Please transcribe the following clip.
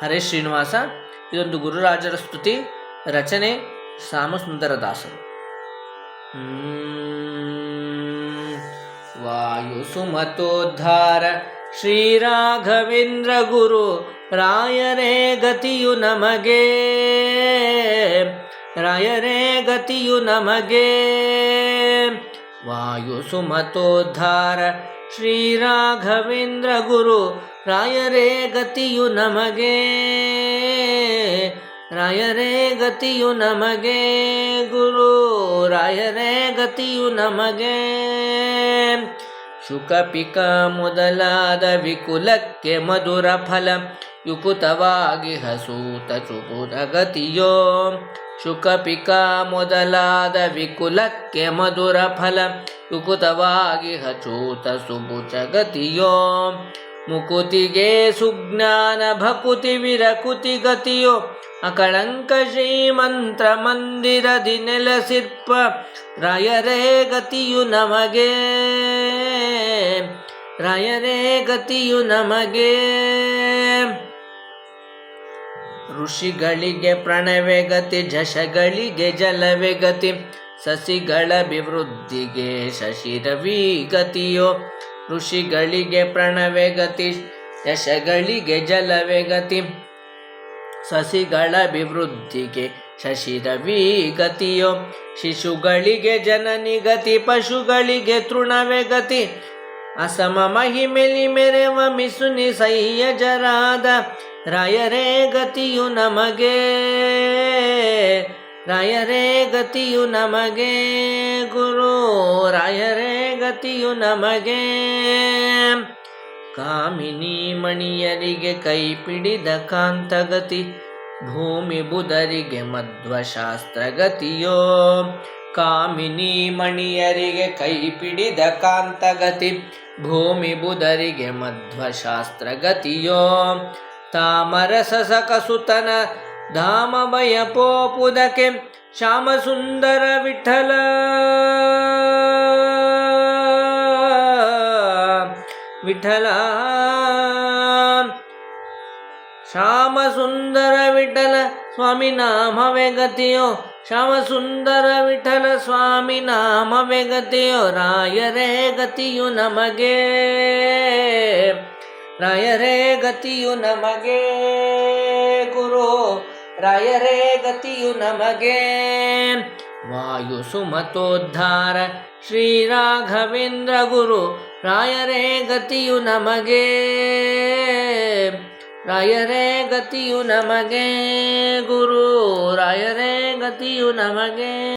ಹರೇ ಶ್ರೀನಿವಾಸ, ಇದೊಂದು ಗುರುರಾಜರ ಸ್ತುತಿ, ರಚನೆ ಸಾಮಸುಂದರ ದಾಸರು. ಹ್ಮ್. ವಾಯು ಸುಮತೋದ್ಧಾರ ಶ್ರೀರಾಘವೇಂದ್ರ ಗುರು, ರಾಯರೇ ಗತಿಯು ನಮಗೆ. ರಾಯರೇ ಗತಿಯು ನಮಗೆ. ವಾಯು ಸುಮತೋದ್ಧಾರ ಶ್ರೀರಾಘವೇಂದ್ರ ಗುರು ರಾಯರೇ ಗತಿಯು ನಮಗೆ ರಾಯರೇ ಗತಿಯು ನಮಗೆ ಗುರು ರಾಯರೇ ಗತಿಯು ನಮಗೆ ಶುಕಪಿಕ ಮೊದಲಾದ ವಿಕುಲಕ್ಕೆ ಮಧುರ ಫಲ ಯುಕುತವಾಗಿ ಹಸೂತ ಚುಕುತ ಗತಿಯೋ ಶುಕಪಿಕ ಮೊದಲಾದ ವಿಕುಲಕ್ಕೆ ಮಧುರ ಫಲ. ಸುಕುತವಾಗಿ ಹಚೂತ ಸುಬುಚ ಗತಿಯೋ. ಮುಕುತಿಗೆ ಸುಜ್ಞಾನ ಭಕುತಿ ವಿರಕುತಿ ಗತಿಯೋ. ಅಕಳಂಕ ಶ್ರೀಮಂತ್ರ ಮಂದಿರದಿ ನೆಲಸಿರ್ಪ. ರಾಯರೇ ಗತಿಯು ನಮಗೆ. ರಾಯರೇ ಗತಿಯು ನಮಗೆ. ಋಷಿಗಳಿಗೆ ಪ್ರಣವೇ ಗತಿ, ಜಶಗಳಿಗೆ ಜಲವೇ ಗತಿ, ಸಸಿಗಳ ಅಭಿವೃದ್ಧಿಗೆ ಶಶಿರವಿ ಗತಿಯೋ. ಋಷಿಗಳಿಗೆ ಪ್ರಣವೇ ಗತಿ ಯಶಗಳಿಗೆ ಜಲವೇ ಗತಿ, ಸಸಿಗಳ ಅಭಿವೃದ್ಧಿಗೆ ಶಶಿರವಿ ಗತಿಯೋ. ಶಿಶುಗಳಿಗೆ ಜನನಿ ಗತಿ, ಪಶುಗಳಿಗೆ ತೃಣವೇ ಗತಿ, ಅಸಮ ಮಹಿಮೆಲಿ ಮೆರೆವ ಮಿಸುನಿ ಸಹ್ಯಜರಾದ ರಾಯರೇ ಗತಿಯು ನಮಗೆ, ರಾಯರೇ ಗತಿಯು ನಮಗೆ, ಗುರು ರಾಯರೇ ಗತಿಯು ನಮಗೆ. ಕಾಮಿನಿ ಮಣಿಯರಿಗೆ ಕೈಪಿಡಿದ ಕಾಂತಗತಿ, ಭೂಮಿ ಬುಧರಿಗೆ ಮಧ್ವಶಾಸ್ತ್ರಗತಿಯೋ. ಕಾಮಿನಿ ಮಣಿಯರಿಗೆ ಕೈಪಿಡಿದ ಕಾಂತಗತಿ, ಭೂಮಿ ಬುಧರಿಗೆ ಮಧ್ವಶಾಸ್ತ್ರ ಗತಿಯೋ ತಾಮರಸ ಸಕಸುತನ ಪೋಪುದಕೆ ಭಯ ಪೋಪುದಕ್ಕೆ ಶ್ಯಾಮ ಸುಂದರ ವಿಠಲ. ವಿಠಲ. ಶ್ಯಾಮ ಸುಂದರ ವಿಠಲ ಸ್ವಾಮಿ ನಾಮವೇ ಗತಿಯೋ. ಶ್ಯಾಮ ಸುಂದರ ವಿಠಲ ಸ್ವಾಮಿ ನಾಮವೇ ಗತಿಯೋ. ರಾಯರೇ ಗತಿಯು ನಮಗೆ. ರಾಯರೇ ಗತಿಯು ನಮಗೆ ಗುರು. ರಾಯರೇ ಗತಿಯು ನಮಗೆ ವಾಯು ಸುಮತೋದ್ಧಾರ. ಶ್ರೀ ರಾಘವೇಂದ್ರ ಗುರು ರಾಯರೇ ಗತಿಯು ನಮಗೆ. ರಾಯರೇ ಗತಿಯು ನಮಗೆ ಗುರು. ರಾಯರೇ ಗತಿಯು ನಮಗೆ.